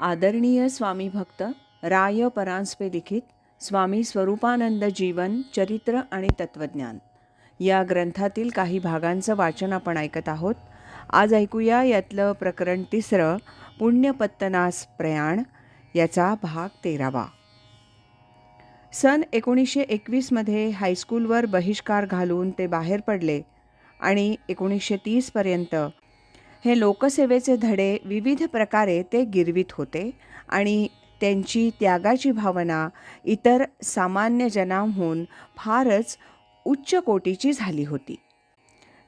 आदरणीय स्वामी भक्त राय परांजपे लिखित स्वामी स्वरूपानंद जीवन चरित्र आणि तत्वज्ञान. या ग्रंथातील काही भागांचं वाचन आपण ऐकत आहोत. आज ऐकूया यातलं प्रकरण तिसरं पुण्यपत्तनास प्रयाण याचा भाग तेरावा. सन एकोणीसशे एकवीसमध्ये हायस्कूलवर बहिष्कार घालून ते बाहेर पडले आणि एकोणीसशे तीसपर्यंत हे लोकसेवेचे धडे विविध प्रकारे ते गिरवित होते आणि त्यांची त्यागाची भावना इतर सामान्य जनांहून फारच उच्च कोटीची झाली होती.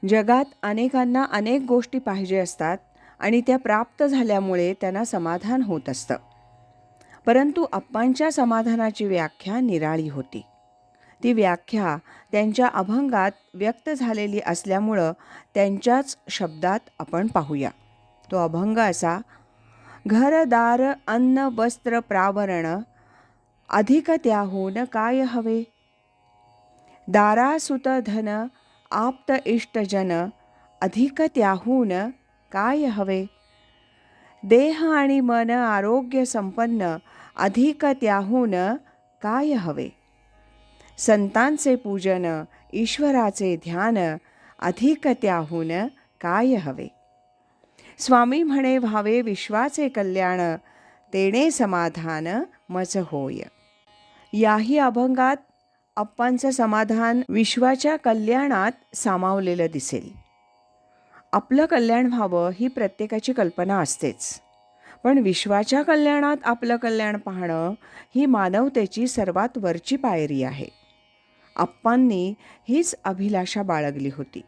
जगात अनेकांना अनेक गोष्टी पाहिजे असतात आणि त्या प्राप्त झाल्यामुळे त्यांना समाधान होत असतं. परंतु अप्पांच्या समाधानाची व्याख्या निराळी होती. ती व्याख्या त्यांच्या अभंगात व्यक्त झालेली असल्यामुळं त्यांच्याच शब्दात आपण पाहूया. तो अभंग असा घरदार अन्न वस्त्र प्रावरण अधिक त्याहून काय हवे? दारासुत धन आप्त इष्टजन अधिक त्याहून काय हवे? देह आणि मन आरोग्य संपन्न अधिक त्याहून काय हवे? संतांचे पूजन ईश्वराचे ध्यान अधिक त्याहून काय हवे? स्वामी म्हणे व्हावे विश्वाचे कल्याण तेणे समाधान मज होय. याही अभंगात अप्पांचं समाधान विश्वाच्या कल्याणात सामावलेलं दिसेल. आपलं कल्याण व्हावं ही प्रत्येकाची कल्पना असतेच. पण विश्वाच्या कल्याणात आपलं कल्याण पाहणं ही मानवतेची सर्वात वरची पायरी आहे. आप्पांनी हीच अभिलाषा बाळगली होती.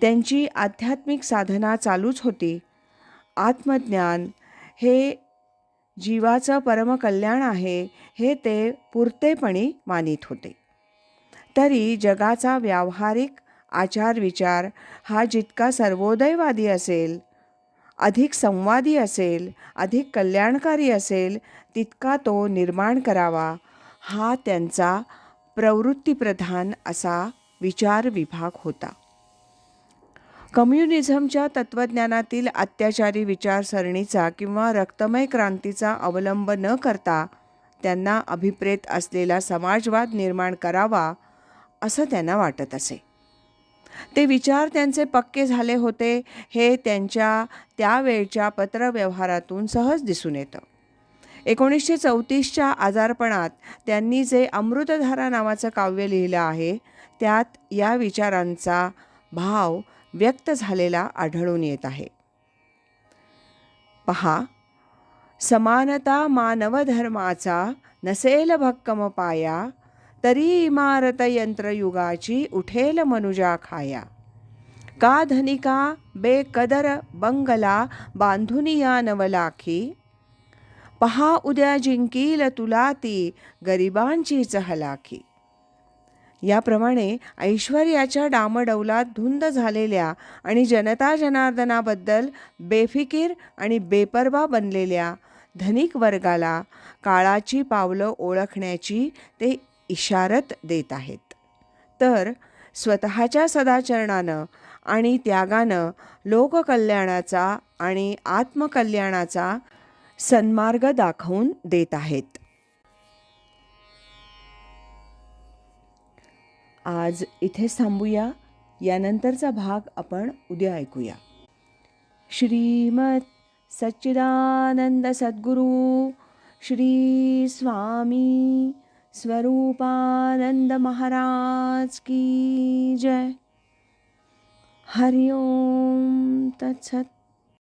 त्यांची आध्यात्मिक साधना चालूच होती. आत्मज्ञान हे जीवाचं परमकल्याण आहे हे ते पुरतेपणी मानित होते. तरी जगाचा व्यावहारिक आचार विचार हा जितका सर्वोदयवादी असेल अधिक संवादी असेल अधिक कल्याणकारी असेल तितका तो निर्माण करावा हा त्यांचा प्रवृत्तीप्रधान असा विचार विभाग होता. कम्युनिझमच्या तत्त्वज्ञानातील अत्याचारी विचारसरणीचा किंवा रक्तमय क्रांतीचा अवलंब न करता त्यांना अभिप्रेत असलेला समाजवाद निर्माण करावा असं त्यांना वाटत असे. ते विचार त्यांचे पक्के झाले होते हे त्यांच्या त्यावेळच्या पत्रव्यवहारातून सहज दिसून येतं. एकोणीसशे चौतीसच्या आजारपणात त्यांनी जे अमृतधारा नावाचं काव्य लिहिलं आहे त्यात या विचारांचा भाव व्यक्त झालेला आढळून येत आहे. पहा समानता मानवधर्माचा नसेल भक्कम पाया तरी इमारत यंत्रयुगाची उठेल मनुजा खाया. का धनिका बेकदर बंगला बांधुनिया नवलाखी पहा उद्या जिंकील तुला ती गरिबांचीच हलाखी याप्रमाणे ऐश्वर्याच्या डामडौलात धुंद झालेल्या आणि जनता जनार्दनाबद्दल बेफिकीर आणि बेपर्वा बनलेल्या धनिक वर्गाला काळाची पावलं ओळखण्याची ते इशारत देत आहेत. तर स्वतःच्या सदाचरणानं आणि त्यागानं लोककल्याणाचा आणि आत्मकल्याणाचा सन्मार्ग दाखवून देत आहेत. आज इथेच थांबूया. यानंतरचा भाग आपण उद्या ऐकूया. श्रीमत सच्चिदानंद सद्गुरू श्री स्वामी स्वरूपानंद महाराज की जय. हरिओम तत्सत